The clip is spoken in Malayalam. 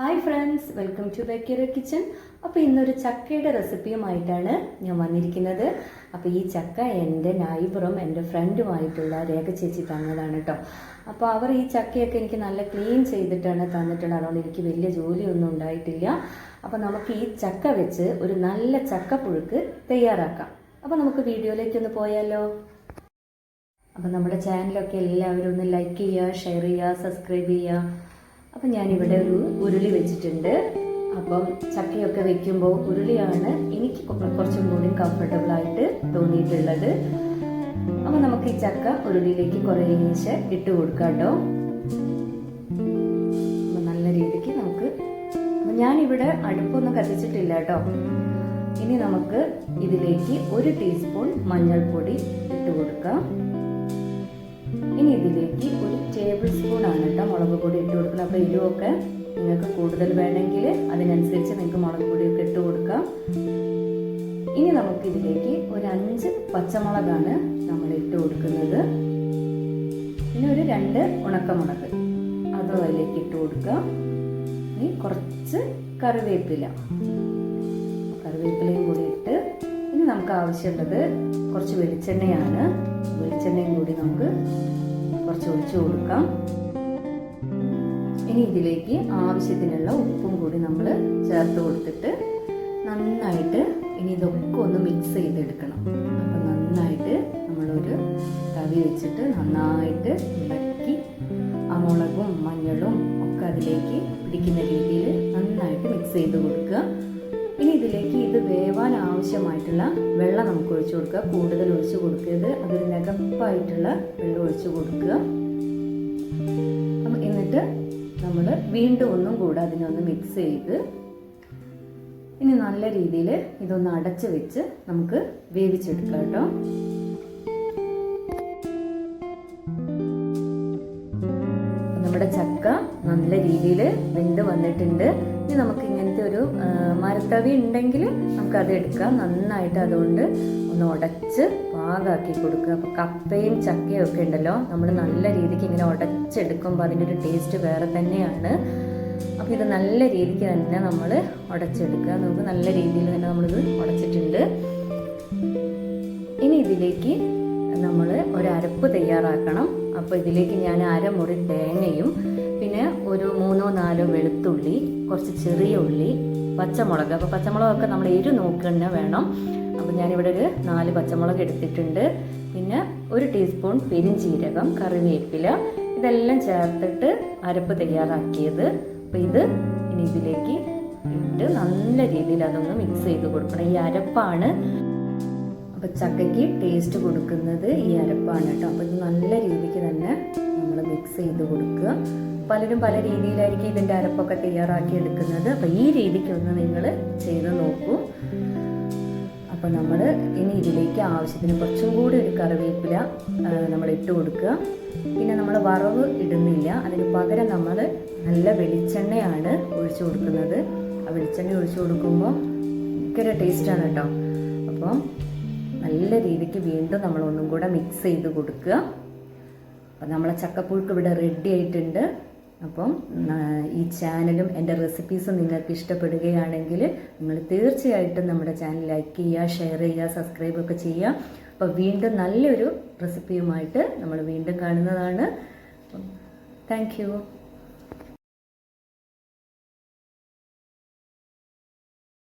Hi friends welcome to bakery kitchen അപ്പോൾ ഇന്നൊരു ചക്കയുടെ റെസിപ്പിയുമായിട്ടാണ് ഞാൻ വന്നിരിക്കുന്നത്. അപ്പോൾ ഈ ചക്ക എന്റെ നൈബറും എന്റെ ഫ്രണ്ടുമായിട്ടുള്ള രേഖ ചേച്ചി തന്നതാണ് കേട്ടോ. അപ്പോൾ അവർ ഈ ചക്കയൊക്കെ എനിക്ക് നല്ല ക്ലീൻ ചെയ്തിട്ടാണ് തന്നിട്ടുള്ളത്. അതുകൊണ്ട് എനിക്ക് വലിയ ജോലിയൊന്നും ഉണ്ടായിട്ടില്ല. അപ്പോൾ നമുക്ക് ഈ ചക്ക വെച്ച് ഒരു നല്ല ചക്കപ്പുഴുക്ക് തയ്യാറാക്കാം. അപ്പോൾ നമുക്ക് വീഡിയോയിലേക്കൊന്ന് പോയാലോ? അപ്പോൾ നമ്മുടെ ചാനലൊക്കെ എല്ലാവരും ഒന്ന് ലൈക്ക് ചെയ്യുക ഷെയർ ചെയ്യുക സബ്സ്ക്രൈബ് ചെയ്യുക. അപ്പം ഞാനിവിടെ ഒരു ഉരുളി വെച്ചിട്ടുണ്ട്. അപ്പം ചക്കയൊക്കെ വെക്കുമ്പോൾ ഉരുളിയാണ് എനിക്ക് കുറച്ചും കൂടി കംഫർട്ടബിൾ ആയിട്ട് തോന്നിയിട്ടുള്ളത്. അപ്പം നമുക്ക് ഈ ചക്ക ഉരുളിയിലേക്ക് കുറേശ്ശെ ഇട്ട് കൊടുക്കാം കേട്ടോ. നല്ല രീതിക്ക് നമുക്ക് ഞാനിവിടെ അടുപ്പൊന്നും കത്തിച്ചിട്ടില്ല കേട്ടോ. ഇനി നമുക്ക് ഇതിലേക്ക് ഒരു ടീസ്പൂൺ മഞ്ഞൾപ്പൊടി ഇട്ട് കൊടുക്കാം. ഇനി ഇതിലേക്ക് ഒരു ടേബിൾ സ്പൂൺ ആണ് കേട്ടോ മുളക് പൊടി അപ്പോൾ എരിവൊക്കെ നിങ്ങൾക്ക് കൂടുതൽ വേണമെങ്കിൽ അതിനനുസരിച്ച് നിങ്ങൾക്ക് മുളക് പൊടിയൊക്കെ ഇട്ട് കൊടുക്കാം. ഇനി നമുക്ക് ഇതിലേക്ക് ഒരു അഞ്ച് പച്ചമുളകാണ് നമ്മൾ ഇട്ട് കൊടുക്കുന്നത്. പിന്നെ ഒരു രണ്ട് ഉണക്കമുളക് അതും അതിലേക്ക് ഇട്ട് കൊടുക്കാം. ഇനി കുറച്ച് കറിവേപ്പില. കറിവേപ്പിലയും കൂടി ഇട്ട് ഇനി നമുക്ക് ആവശ്യമുള്ളത് കുറച്ച് വെളിച്ചെണ്ണയാണ്. വെളിച്ചെണ്ണയും കൂടി നമുക്ക് കുറച്ച് ഒഴിച്ചു കൊടുക്കാം. ഇനി ഇതിലേക്ക് ആവശ്യത്തിനുള്ള ഉപ്പും കൂടി നമ്മൾ ചേർത്ത് കൊടുത്തിട്ട് നന്നായിട്ട് ഇനി ഇതൊക്കെ ഒന്ന് മിക്സ് ചെയ്തെടുക്കണം. അപ്പം നന്നായിട്ട് നമ്മളൊരു തവി വെച്ചിട്ട് നന്നായിട്ട് ഇളക്കി ആ മുളകും മഞ്ഞളും ഒക്കെ അതിലേക്ക് പിടിക്കുന്ന രീതിയിൽ നന്നായിട്ട് മിക്സ് ചെയ്ത് കൊടുക്കുക. ഇനി ഇതിലേക്ക് ഇത് വേവാൻ ആവശ്യമായിട്ടുള്ള വെള്ളം നമുക്ക് ഒഴിച്ചു കൊടുക്കുക. കൂടുതൽ ഒഴിച്ചു കൊടുക്കരുത്. അതൊരു നികപ്പായിട്ടുള്ള വെള്ളം ഒഴിച്ചു കൊടുക്കുക. എന്നിട്ട് നമ്മൾ വീണ്ടും ഒന്നും കൂടെ അതിനൊന്ന് മിക്സ് ചെയ്ത് ഇനി നല്ല രീതിയിൽ ഇതൊന്ന് അടച്ച് വെച്ച് നമുക്ക് വേവിച്ചെടുക്കാം കേട്ടോ. നമ്മുടെ ചക്ക നല്ല രീതിയിൽ വെന്ത് വന്നിട്ടുണ്ട്. ഇനി നമുക്ക് ഇങ്ങനത്തെ ഒരു മരത്തവി ഉണ്ടെങ്കിൽ നമുക്ക് അത് എടുക്കാം. നന്നായിട്ട് അതുകൊണ്ട് ഒന്ന് ഉടച്ച് പാകാക്കി കൊടുക്കുക. അപ്പോൾ കപ്പയും ചക്കയും ഒക്കെ ഉണ്ടല്ലോ. നമ്മൾ നല്ല രീതിക്ക് ഇങ്ങനെ ഉടച്ചെടുക്കുമ്പോൾ അതിന്റെ ഒരു ടേസ്റ്റ് വേറെ തന്നെയാണ്. അപ്പോൾ ഇത് നല്ല രീതിക്ക് തന്നെ നമ്മൾ ഉടച്ചെടുക്കുക. നമുക്ക് നല്ല രീതിയിൽ തന്നെ നമ്മളിത് ഉടച്ചിട്ടുണ്ട്. ഇനി ഇതിലേക്ക് നമ്മൾ ഒരു അരപ്പ് തയ്യാറാക്കണം. അപ്പോൾ ഇതിലേക്ക് ഞാൻ അരമുറി തേങ്ങയും പിന്നെ ഒരു മൂന്നോ നാലോ വെളുത്തുള്ളി കുറച്ച് ചെറിയ ഉള്ളി പച്ചമുളക്. അപ്പോൾ പച്ചമുളകൊക്കെ നമ്മൾ എരു നോക്കുന്ന വേണം. അപ്പോൾ ഞാനിവിടെ ഒരു നാല് പച്ചമുളക് എടുത്തിട്ടുണ്ട്. പിന്നെ ഒരു ടീസ്പൂൺ പെരിഞ്ചീരകം കറിവേപ്പില ഇതെല്ലാം ചേർത്തിട്ട് അരപ്പ് തയ്യാറാക്കിയത്. അപ്പോൾ ഇത് ഇനി ഇതിലേക്ക് ഇട്ട് നല്ല രീതിയിൽ അതൊന്ന് മിക്സ് ചെയ്ത് കൊടുക്കണം. ഈ അരപ്പാണ് അപ്പോൾ ചക്കയ്ക്ക് ടേസ്റ്റ് കൊടുക്കുന്നത് ഈ അരപ്പാണ് കേട്ടോ. അപ്പോൾ ഇത് നല്ല രീതിക്ക് തന്നെ നമ്മൾ മിക്സ് ചെയ്ത് കൊടുക്കുക. പലരും പല രീതിയിലായിരിക്കും ഇതിന്റെ അരപ്പൊക്കെ തയ്യാറാക്കി എടുക്കുന്നത്. അപ്പോൾ ഈ രീതിക്കൊന്ന് നിങ്ങൾ ചെയ്ത് നോക്കൂ. അപ്പോൾ നമ്മൾ ഇനി ഇതിലേക്ക് ആവശ്യത്തിന് കുറച്ചും കൂടി ഒരു കറിവേപ്പില നമ്മൾ ഇട്ട് കൊടുക്കുക. പിന്നെ നമ്മൾ വറവ് ഇടുന്നില്ല. അതിന് പകരം നമ്മൾ നല്ല വെളിച്ചെണ്ണയാണ് ഒഴിച്ചു കൊടുക്കുന്നത്. ആ വെളിച്ചെണ്ണ ഒഴിച്ചു കൊടുക്കുമ്പോൾ ഭയങ്കര ടേസ്റ്റാണ് കേട്ടോ. അപ്പം നല്ല രീതിക്ക് വീണ്ടും നമ്മൾ ഒന്നും കൂടെ മിക്സ് ചെയ്ത് കൊടുക്കുക. അപ്പം നമ്മളെ ചക്കപ്പുഴുക്ക് ഇവിടെ റെഡി ആയിട്ടുണ്ട്. അപ്പം ഈ ചാനലും എന്റെ റെസിപ്പീസും നിങ്ങൾക്ക് ഇഷ്ടപ്പെടുകയാണെങ്കിൽ നിങ്ങൾ തീർച്ചയായിട്ടും നമ്മുടെ ചാനൽ ലൈക്ക് ചെയ്യുക ഷെയർ ചെയ്യുക സബ്സ്ക്രൈബ് ഒക്കെ ചെയ്യുക. അപ്പോൾ വീണ്ടും നല്ലൊരു റെസിപ്പിയുമായിട്ട് നമ്മൾ വീണ്ടും കാണുന്നതാണ്. താങ്ക്